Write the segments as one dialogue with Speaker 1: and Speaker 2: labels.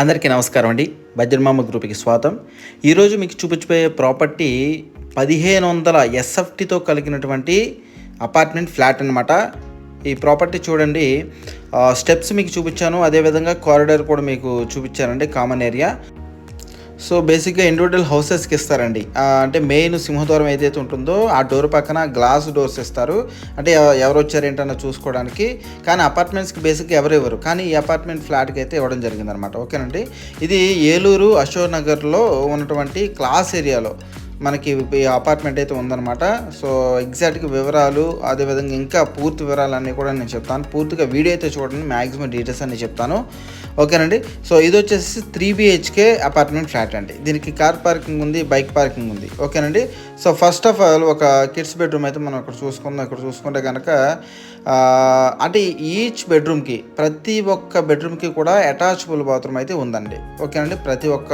Speaker 1: అందరికీ నమస్కారం అండి. బజ్రమామ గ్రూప్కి స్వాగతం. ఈరోజు మీకు చూపించబోయే ప్రాపర్టీ పదిహేను వందల ఎస్ఎఫ్టీతో కలిగినటువంటి అపార్ట్మెంట్ ఫ్లాట్ అనమాట ఈ ప్రాపర్టీ చూడండి. స్టెప్స్ మీకు చూపించాను. అదేవిధంగా కారిడార్ కూడా మీకు చూపించానండి. Common area. సో బేసిక్గా ఇండివిజువల్ హౌసెస్కి ఇస్తారండి. అంటే మెయిన్ సింహద్వారం ఏదైతే ఉంటుందో ఆ డోర్ పక్కన గ్లాస్ డోర్స్ ఇస్తారు. అంటే ఎవరు వచ్చారు ఏంటన్నా చూసుకోవడానికి. కానీ అపార్ట్మెంట్స్కి బేసిక్గా ఎవరు ఇవ్వరు. కానీ ఈ అపార్ట్మెంట్ ఫ్లాట్కి అయితే ఇవ్వడం జరిగిందనమాట ఓకేనండి? ఇది ఏలూరు అశోక్ నగర్లో ఉన్నటువంటి క్లాస్ ఏరియాలో. మనకి అపార్ట్మెంట్ అయితే ఉందన్నమాట. సో ఎగ్జాక్ట్గా వివరాలు అదేవిధంగా ఇంకా పూర్తి వివరాలన్నీ కూడా నేను చెప్తాను. పూర్తిగా వీడియో అయితే చూడండి మ్యాక్సిమం డీటెయిల్స్ అన్ని చెప్తాను. ఓకేనండి? సో ఇది వచ్చేసి త్రీ బిహెచ్కే అపార్ట్మెంట్ ఫ్లాట్ అండి. దీనికి కార్ పార్కింగ్ ఉంది బైక్ పార్కింగ్ ఉంది. ఓకేనండి? సో ఫస్ట్ ఆఫ్ ఆల్ ఒక కిడ్స్ బెడ్రూమ్ అయితే మనం ఇక్కడ చూసుకుందాం. ఇక్కడ చూసుకుంటే కనుక అంటే ఈచ్ బెడ్రూమ్కి ప్రతి ఒక్క బెడ్రూమ్కి కూడా అటాచబుల్ బాత్రూమ్ అయితే ఉందండి. ఓకేనండి? ప్రతి ఒక్క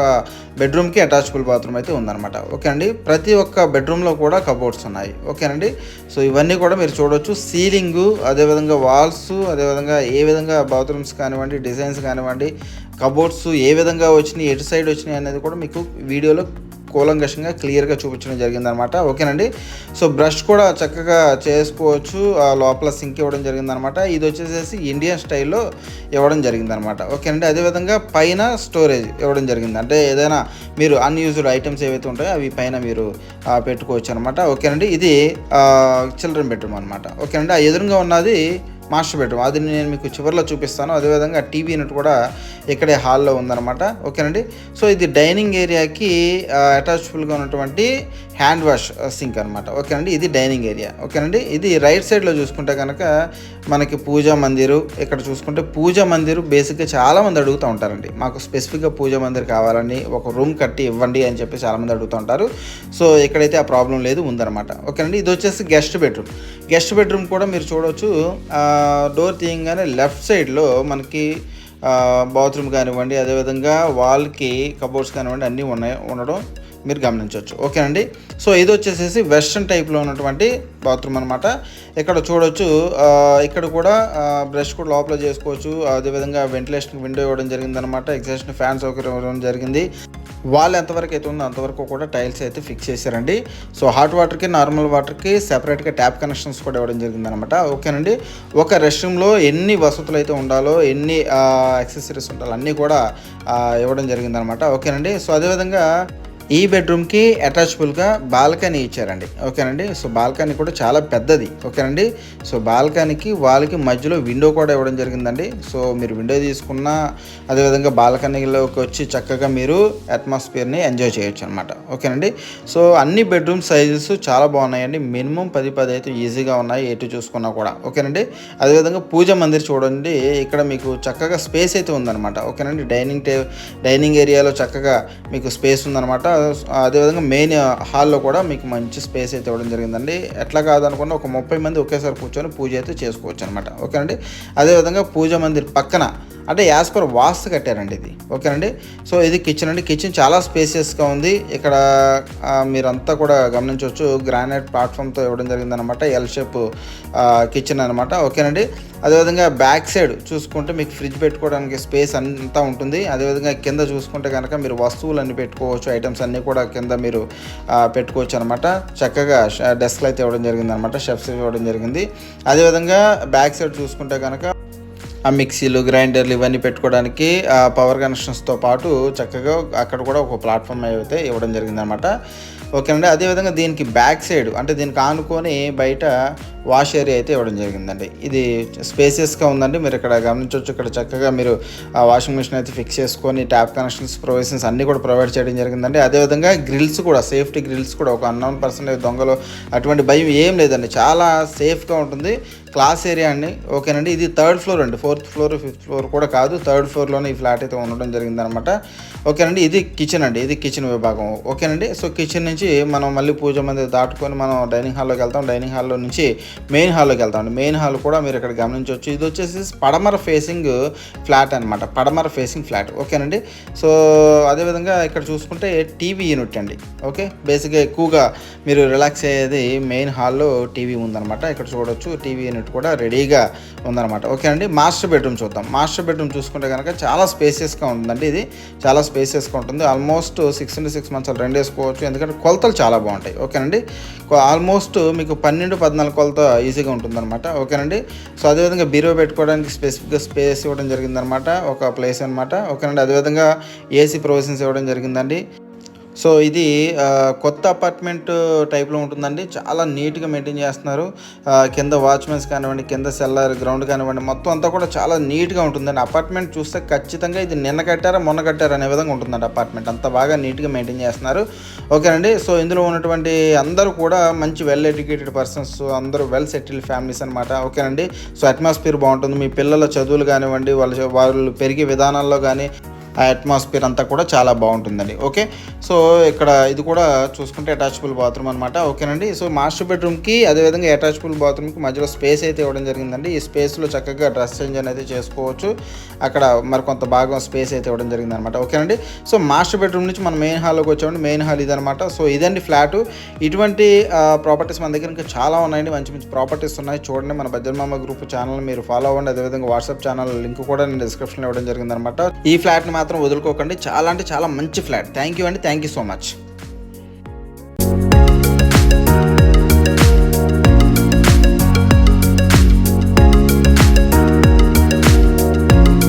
Speaker 1: బెడ్రూమ్కి అటాచబుల్ బాత్రూమ్ అయితే ఉందన్నమాట. ఓకే అండి ప్రతి ఒక్క బెడ్రూమ్లో కూడా కబోర్డ్స్ ఉన్నాయి. ఓకేనండి? సో ఇవన్నీ కూడా మీరు చూడవచ్చు సీలింగు అదేవిధంగా వాల్స్ అదేవిధంగా ఏ విధంగా బాత్రూమ్స్ కానివ్వండి డిజైన్స్ కానివ్వండి కబోర్డ్స్ ఏ విధంగా వచ్చినాయి ఎటు సైడ్ వచ్చినాయి అనేది కూడా మీకు వీడియోలో కూలంకషంగా క్లియర్గా చూపించడం జరిగిందనమాట. ఓకేనండి? సో బ్రష్ కూడా చక్కగా చేసుకోవచ్చు. ఆ లోపల సింక్ ఇవ్వడం జరిగిందనమాట. ఇది వచ్చేసేసి ఇండియన్ స్టైల్లో ఇవ్వడం జరిగిందనమాట. ఓకేనండి? అదేవిధంగా పైన స్టోరేజ్ ఇవ్వడం జరిగింది. అంటే ఏదైనా మీరు అన్యూజ్డ్ ఐటమ్స్ ఏవైతే ఉంటాయో అవి పైన మీరు పెట్టుకోవచ్చు అనమాట ఓకేనండి? ఇది చిల్డ్రన్ బెడ్రూమ్ అనమాట. ఓకేనండి? ఆ ఎదురుగా ఉన్నది మాస్టర్ బెడ్రూమ్. అది నేను మీకు చివరిలో చూపిస్తాను. అదేవిధంగా టీవీ యూనిట్ కూడా ఇక్కడే హాల్లో ఉందన్నమాట. ఓకేనండి? సో ఇది డైనింగ్ ఏరియాకి అటాచబుల్గా ఉన్నటువంటి హ్యాండ్ వాష్ సింక్ అనమాట ఓకేనండి? ఇది డైనింగ్ ఏరియా. ఓకేనండి? ఇది రైట్ సైడ్లో చూసుకుంటే కనుక మనకి పూజా మందిరు ఇక్కడ చూసుకుంటే పూజా మందిరు బేసిక్గా చాలామంది అడుగుతూ ఉంటారండి. మాకు స్పెసిఫిక్గా పూజా మందిర్ కావాలని ఒక రూమ్ కట్టి ఇవ్వండి అని చెప్పి చాలామంది అడుగుతూ ఉంటారు. సో ఇక్కడైతే ఆ ప్రాబ్లం లేదు ఉందన్నమాట. ఓకేనండి? ఇది వచ్చేసి గెస్ట్ బెడ్రూమ్. గెస్ట్ బెడ్రూమ్ కూడా మీరు చూడవచ్చు డోర్ తీయంగానే లెఫ్ట్ సైడ్లో మనకి బాత్రూమ్ కానివ్వండి అదేవిధంగా వాల్కి కబోర్డ్స్ కానివ్వండి అన్నీ ఉన్నాయి ఉండడం మీరు గమనించవచ్చు ఓకేనండి? సో ఇది వచ్చేసేసి వెస్ట్రన్ టైప్లో ఉన్నటువంటి బాత్రూమ్ అనమాట ఇక్కడ చూడొచ్చు ఇక్కడ కూడా బ్రష్ కూడా లోపల చేసుకోవచ్చు. అదేవిధంగా వెంటిలేషన్ విండో ఇవ్వడం జరిగింది అనమాట ఎగ్జాషన్ ఫ్యాన్ సౌకర్యం ఇవ్వడం జరిగింది. వాళ్ళు ఎంతవరకు అయితే ఉందో అంతవరకు కూడా టైల్స్ అయితే ఫిక్స్ చేశారండి. సో హాట్ వాటర్కి నార్మల్ వాటర్కి సెపరేట్గా ట్యాప్ కనెక్షన్స్ కూడా ఇవ్వడం జరిగింది అనమాట ఓకేనండి? ఒక రెస్ట్ రూమ్లో ఎన్ని వసతులు అయితే ఉండాలో ఎన్ని యాక్సెసరీస్ ఉండాలో అన్నీ కూడా ఇవ్వడం జరిగిందనమాట ఓకేనండి? సో అదేవిధంగా ఈ బెడ్రూమ్కి అటాచబుల్గా బాల్కనీ ఇచ్చారండి. ఓకేనండి? సో బాల్కనీ కూడా చాలా పెద్దది. ఓకేనండి? సో బాల్కనీకి వాళ్ళకి మధ్యలో విండో కూడా ఇవ్వడం జరిగిందండి. సో మీరు విండో తీసుకున్న అదేవిధంగా బాల్కనీలోకి వచ్చి చక్కగా మీరు అట్మాస్ఫియర్ని ఎంజాయ్ చేయొచ్చు అనమాట ఓకేనండి? సో అన్ని బెడ్రూమ్ సైజెస్ చాలా బాగున్నాయండి. మినిమం పది పది అయితే ఈజీగా ఉన్నాయి ఎటు చూసుకున్నా కూడా. ఓకేనండి? అదేవిధంగా పూజ మందిర్ చూడండి. ఇక్కడ మీకు చక్కగా స్పేస్ అయితే ఉందన్నమాట ఓకేనండి? డైనింగ్ టే డైనింగ్ ఏరియాలో చక్కగా మీకు స్పేస్ ఉందన్నమాట అదేవిధంగా మెయిన్ హాల్లో కూడా మీకు మంచి స్పేస్ అయితే ఇవ్వడం జరిగిందండి. ఎట్లా కాదనుకున్న ఒక ముప్పై మంది ఒకేసారి కూర్చొని పూజ అయితే చేసుకోవచ్చు అనమాట ఓకేనండి అదేవిధంగా పూజ మందిర్ పక్కన అంటే యాజ్ పర్ వాస్తు కట్టారండి ఇది. ఓకేనండి? సో ఇది కిచెన్ అండి. కిచెన్ చాలా స్పేసియస్గా ఉంది. ఇక్కడ మీరంతా కూడా గమనించవచ్చు గ్రానైట్ ప్లాట్ఫామ్తో ఇవ్వడం జరిగిందనమాట ఎల్ షేప్ కిచెన్ అనమాట ఓకేనండి? అదేవిధంగా బ్యాక్ సైడ్ చూసుకుంటే మీకు ఫ్రిడ్జ్ పెట్టుకోవడానికి స్పేస్ అంతా ఉంటుంది. అదేవిధంగా కింద చూసుకుంటే కనుక మీరు వస్తువులు అన్ని పెట్టుకోవచ్చు ఐటమ్స్ అన్నీ కూడా కింద మీరు పెట్టుకోవచ్చు అనమాట చక్కగా డెస్క్లు అయితే ఇవ్వడం జరిగింది అనమాట షెఫ్స్ ఇవ్వడం జరిగింది. అదేవిధంగా బ్యాక్ సైడ్ చూసుకుంటే కనుక ఆ మిక్సీలు గ్రైండర్లు ఇవన్నీ పెట్టుకోవడానికి ఆ పవర్ కనెక్షన్స్తో పాటు చక్కగా అక్కడ కూడా ఒక ప్లాట్ఫామ్ అయితే ఇవ్వడం జరిగిందనమాట. ఓకేనండి అదేవిధంగా దీనికి బ్యాక్ సైడ్ అంటే దీనికి ఆనుకొని బయట వాష్ ఏరియా అయితే ఇవ్వడం జరిగిందండి. ఇది స్పేసియస్గా ఉందండి మీరు ఇక్కడ గమనించవచ్చు. ఇక్కడ చక్కగా మీరు ఆ వాషింగ్ మిషన్ అయితే ఫిక్స్ చేసుకొని ట్యాప్ కనెక్షన్స్ ప్రొవిజన్స్ అన్నీ కూడా ప్రొవైడ్ చేయడం జరిగిందండి. అదేవిధంగా గ్రిల్స్ కూడా సేఫ్టీ గ్రిల్స్ కూడా ఒక అన్నోన్ పర్సన్ దొంగలు అటువంటి భయం ఏం లేదండి. చాలా సేఫ్గా ఉంటుంది. క్లాస్ ఏరియా అండి. ఓకేనండి. ఇది థర్డ్ ఫ్లోర్ అండి. ఫోర్త్ ఫ్లోర్ ఫిఫ్త్ ఫ్లోర్ కూడా కాదు. థర్డ్ ఫ్లోర్లోనే ఈ ఫ్లాట్ అయితే ఉండడం జరిగిందనమాట. ఓకేనండి. ఇది కిచెన్ అండి. ఇది కిచెన్ విభాగం. ఓకేనండి. సో కిచెన్ నుంచి మనం మళ్ళీ పూజ మంది దాటుకొని మనం డైనింగ్ హాల్లోకి వెళ్తాం. డైనింగ్ హాల్లో నుంచి మెయిన్ హాల్లోకి వెళ్తాం మెయిన్ హాల్ కూడా మీరు ఇక్కడ గమనించవచ్చు. ఇది వచ్చేసి పడమర ఫేసింగ్ ఫ్లాట్ అనమాట. పడమర ఫేసింగ్ ఫ్లాట్. ఓకేనండి. సో అదేవిధంగా ఇక్కడ చూసుకుంటే టీవీ యూనిట్ అండి. ఓకే. బేసిక్గా ఎక్కువగా మీరు రిలాక్స్ అయ్యేది మెయిన్ హాల్లో టీవీ ఉందన్నమాట ఇక్కడ చూడొచ్చు టీవీ యూనిట్. కూడా రెడీగా ఉందన్నమాట. ఓకే అండి మాస్టర్ బెడ్రూమ్ చూద్దాం. మాస్టర్ బెడ్రూమ్ చూసుకుంటే కనుక చాలా స్పేసియస్గా ఉంటుందండి ఇది. చాలా స్పేసియస్గా ఉంటుంది. Almost six into six months రెండు వేసుకోవచ్చు ఎందుకంటే కొలతలు చాలా బాగుంటాయి. ఓకేనండి? ఆల్మోస్ట్ మీకు పన్నెండు పద్నాలుగు కొలత ఈజీగా ఉంటుందన్నమాట. ఓకేనండి? సో అదేవిధంగా బీరో పెట్టుకోవడానికి స్పెసిఫిక్గా స్పేస్ ఇవ్వడం జరిగిందనమాట ఒక ప్లేస్ అనమాట ఓకేనండి? అదేవిధంగా ఏసీ ప్రొవిజన్స్ ఇవ్వడం జరిగిందండి. సో ఇది కొత్త అపార్ట్మెంట్ టైప్లో ఉంటుందండి. చాలా నీట్గా మెయింటైన్ చేస్తున్నారు. కింద వాచ్మెన్స్ కానివ్వండి కింద సెల్లర్ గ్రౌండ్ కానివ్వండి మొత్తం అంతా కూడా చాలా నీట్గా ఉంటుందండి. అపార్ట్మెంట్ చూస్తే ఖచ్చితంగా ఇది నిన్న కట్టారా మొన్న కట్టారా అనే విధంగా ఉంటుందండి అపార్ట్మెంట్. అంతా బాగా నీట్గా మెయింటైన్ చేస్తున్నారు. ఓకేనండి. సో ఇందులో ఉన్నటువంటి అందరూ కూడా మంచి వెల్ ఎడ్యుకేటెడ్ పర్సన్స్ అందరూ వెల్ సెటిల్డ్ ఫ్యామిలీస్ అనమాట ఓకేనండి. సో అట్మాస్ఫియర్ బాగుంటుంది. మీ పిల్లల చదువులు కానివ్వండి వాళ్ళ వాళ్ళు పెరిగే విధానాల్లో కానీ ఆ అట్మాస్ఫియర్ అంతా కూడా చాలా బాగుంటుందండి. ఓకే? సో ఇక్కడ ఇది కూడా చూసుకుంటే అటాచబుల్ బాత్రూమ్ అనమాట ఓకేనండి? సో మాస్టర్ బెడ్రూమ్కి అదేవిధంగా అటాచబుల్ బాత్రూమ్కి మధ్యలో స్పేస్ అయితే ఇవ్వడం జరిగిందండి. ఈ స్పేస్లో చక్కగా డ్రెస్ చేంజ్ అనేది చేసుకోవచ్చు. అక్కడ మరి కొంత భాగం స్పేస్ అయితే ఇవ్వడం జరిగింది అనమాట ఓకేనండి? సో మాస్టర్ బెడ్రూమ్ నుంచి మనం మెయిన్ హాల్లోకి వచ్చామండి. మెయిన్ హాల్ ఇదనమాట సో ఇదండి ఫ్లాట్ ఇటువంటి ప్రాపర్టీస్ మన దగ్గర ఇంకా చాలా ఉన్నాయండి. మంచి మంచి ప్రాపర్టీస్ ఉన్నాయి. చూడండి మన భద్రమామ గ్రూప్ ఛానల్ మీరు ఫాలో అవ్వండి. అదేవిధంగా వాట్సాప్ ఛానల్ లింక్ కూడా నేను డిస్క్రిప్షన్లో ఇవ్వడం జరిగింది అనమాట ఈ ఫ్లాట్ని మాత్రం వదులుకోకండి. చాలా అంటే చాలా మంచి ఫ్లాట్. థ్యాంక్ యూ అండి. Thank you so much